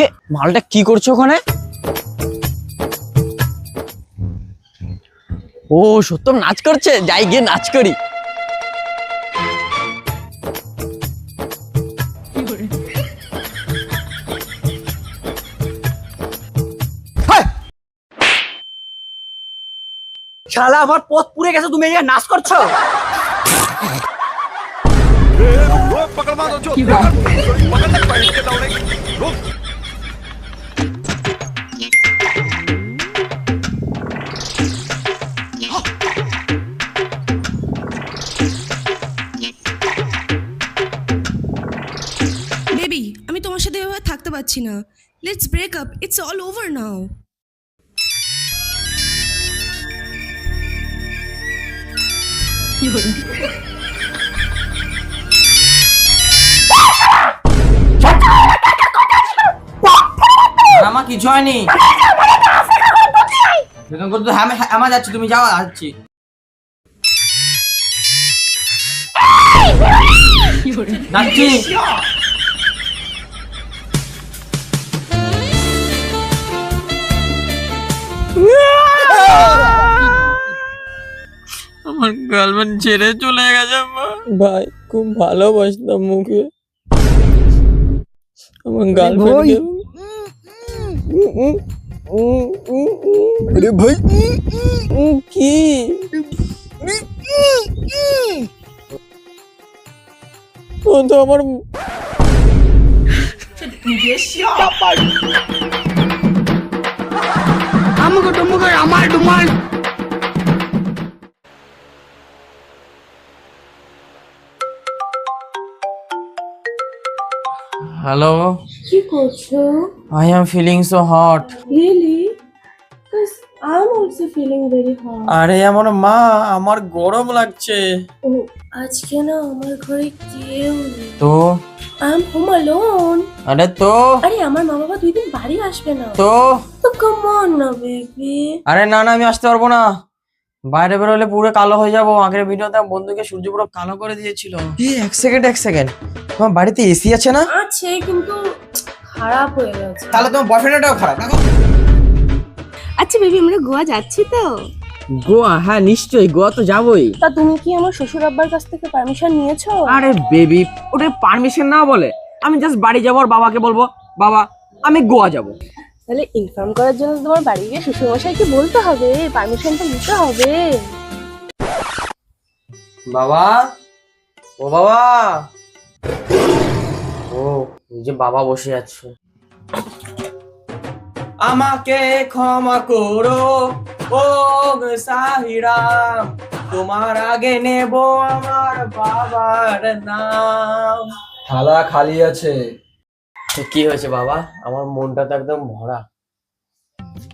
এ মালটা কি করছ ওখানে? ও সত্যম নাচ করছে? যাই গিয়ে নাচ করি। শালা আমার পথ পুড়ে গেছে তুমি এই নাচ করছ? পারছি না let's break up it's all over now আমার কিছু হয়নি আমার যাচ্ছি, তুমি যাও যাচ্ছি। যাচ্ছি। আমার গার্লফ্রেন্ড ছেড়ে চলে গেছে ভাই খুব ভালোবাসতাম মুখে আমার গার্লফ্রেন্ড আরে ভাই। কি? ও তো আমার আমাকে টুমুকে আমার ডুমাল। হ্যালো কি করছ? I am feeling so hot really Because I'm also feeling very hot. আরে আমার মা আমার গরম লাগছে। ও আজকে না আমার ঘরে কেউ নেই। তো? আই এম হোম অ্যালোন আরে তো? আরে আমার মা বাবা দুই দিন বাড়ি আসবে না। তো? তো কাম অন না বেবি আরে না না আমি আসতে পারব না। বাইরে বেরোলে পুরো কালো হয়ে যাব। আগের ভিডিওতে আমার বন্ধুকে সূর্য পুরো কালো করে দিয়েছিল। এই এক সেকেন্ড এক সেকেন্ড তোমার বাড়িতে এসি আছে না? আছে কিন্তু খারাপ হয়ে গেছে। তাহলে তোমার বয়ফ্রেন্ডটাও খারাপ দেখো আচ্ছা বেবি আমরা গোয়া যাচ্ছি তো। গোয়া? হ্যাঁ নিশ্চয়ই গোয়া তো যাবোই। তা তুমি কি আমার শ্বশুর আব্বার কাছ থেকে পারমিশন নিয়েছো? আরে বেবি ওটা পারমিশন না বলে। আমি জাস্ট বাড়ি যাব আর বাবাকে বলব বাবা আমি গোয়া যাব। তাহলে ইনফর্ম করার জন্য তোমার বাড়ি গিয়ে শ্বশুর মশাইকে বলতে হবে পারমিশন তো নিতে হবে। বাবা? ও বাবা? ও ওই যে বাবা বসে আছে। আমাকে ক্ষমা করো ও সাহিরাম তোমার আগে নেব আমার বাবার নাম। থালা খালি আছে। কি হয়েছে বাবা? আমার মনটা তো একদম ভরা।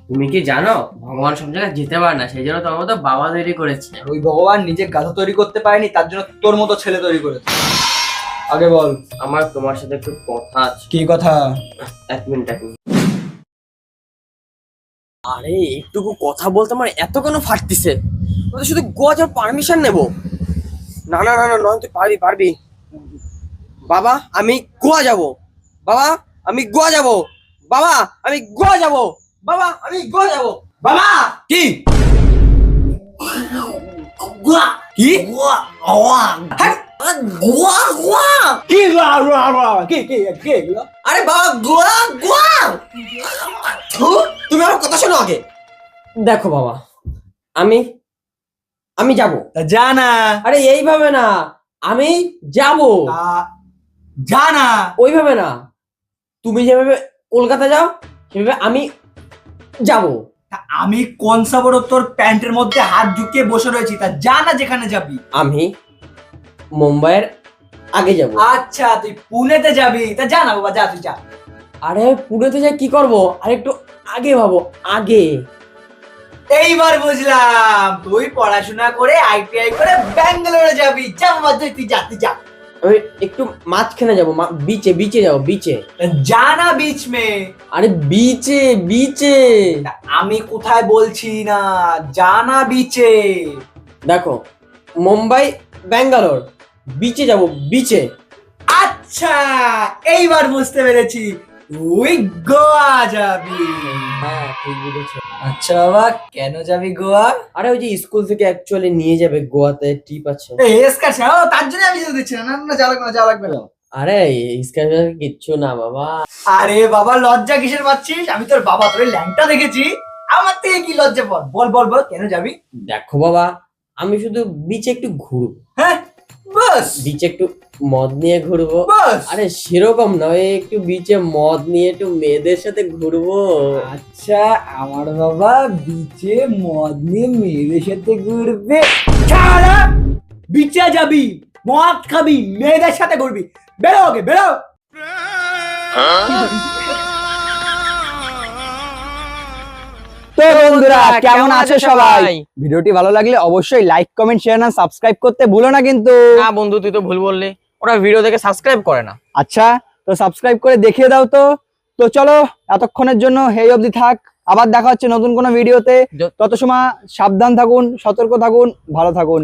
তুমি কি জানো ভগবান সব জায়গায় যেতে পারে না সেই জন্য তোমার মতো বাবা তৈরি করেছে। ওই ভগবান নিজে গাধা তৈরি করতে পারেনি তার জন্য তোর মতো ছেলে তৈরি করেছে। আগে বল। আমার তোমার সাথে একটু কথা আছে। কি কথা? এক মিনিট এক মিনিট। আরে একটুকু কথা বলতে আমার এত কেন ফাটতিছে? ওদের শুধু গোয়া যাওয়ার পারমিশন নেব। না না না না নয় তুই পারবি পারবি। বাবা আমি গোয়া যাব। বাবা আমি গোয়া যাব। বাবা আমি গোয়া যাব। বাবা আমি গোয়া যাব। বাবা! কি? গোয়া। কি? গোয়া গোয়া গোয়া? আরে বাবা গোয়া গোয়া তুমি আমার কথা শোনো আগে দেখো বাবা আমি আমি যাব যা না আরে এইভাবে না আমি যাব তা যা না ওইভাবে না তুমি যেভাবে কলকাতা যাও সেভাবে আমি যাব আমি কোন সাবর তোর প্যান্টের মধ্যে হাত ঢুকিয়ে বসে রয়েছি তা যা না যেখানে যাবি আমি মুম্বাইয়ের আগে যাব। আচ্ছা তুই পুনেতে যাবি? তা যা না বাবা যা তুই যা। আরে পুনেতে যাই কি করব? আর একটু আগে ভাবো আগে। এইবার বুঝলাম তুই পড়াশোনা করে আইটিআই করে ব্যাঙ্গালোরে যাবি। যা বাবা তুই তুই যা তুই যা। আমি একটু মাঝখানে যাব বিচে বিচে যাব বিচে যা বিচ মে আরে বিচে বিচে আমি কোথায় বলছি না? জানা বিচে দেখো মুম্বাই ব্যাঙ্গালোর। বিচে যাব বিচে আচ্ছা এইবার বুঝতে পেরেছি। তুই গোয়া যাবি। হ্যাঁ ঠিক বুঝেছ আচ্ছা বাবা কেন যাবি গোয়া? আরে ওই যে স্কুল থেকে অ্যাকচুয়ালি নিয়ে যাবে গোয়াতে ট্রিপ আছে। ও তার জন্য আমি যেতে দিচ্ছি না না না যাওয়া লাগবে না যাওয়া লাগবে না। আরে ইসকার কিচ্ছু না বাবা। আরে বাবা লজ্জা কিসের পাচ্ছিস? আমি তোর বাবা তোর ল্যাংটা দেখেছি। আমার থেকে কি লজ্জা বল বল বল বল কেন যাবি? দেখো বাবা আমি শুধু বিচে একটু ঘুরবো। বাস। বিচে একটু মদ নিয়ে ঘুরবো। আরে সেরকম নয় একটু বিচে মদ নিয়ে একটু মেয়েদের সাথে ঘুরবো। আচ্ছা আমার বাবা বিচে মদ নিয়ে মেয়েদের সাথে ঘুরবে। ছাড়া! বিচে যাবি মদ খাবি মেয়েদের সাথে ঘুরবি। বেরো ওকে বেরো। তো বন্ধুরা কেমন আছো সবাই? ভিডিওটি ভালো লাগলে অবশ্যই লাইক কমেন্ট শেয়ার না সাবস্ক্রাইব করতে ভুলো না কিন্তু। না বন্ধু তুই তো ভুল বললি। ওরা ভিডিও দেখে সাবস্ক্রাইব করে না। আচ্ছা তো সাবস্ক্রাইব করে দেখিয়ে দাও তো। তো চলো এতক্ষণের জন্য এই অবধি থাক। আবার দেখা হচ্ছে নতুন কোনো ভিডিওতে তত সময় সাবধান থাকুন সতর্ক থাকুন ভালো থাকুন।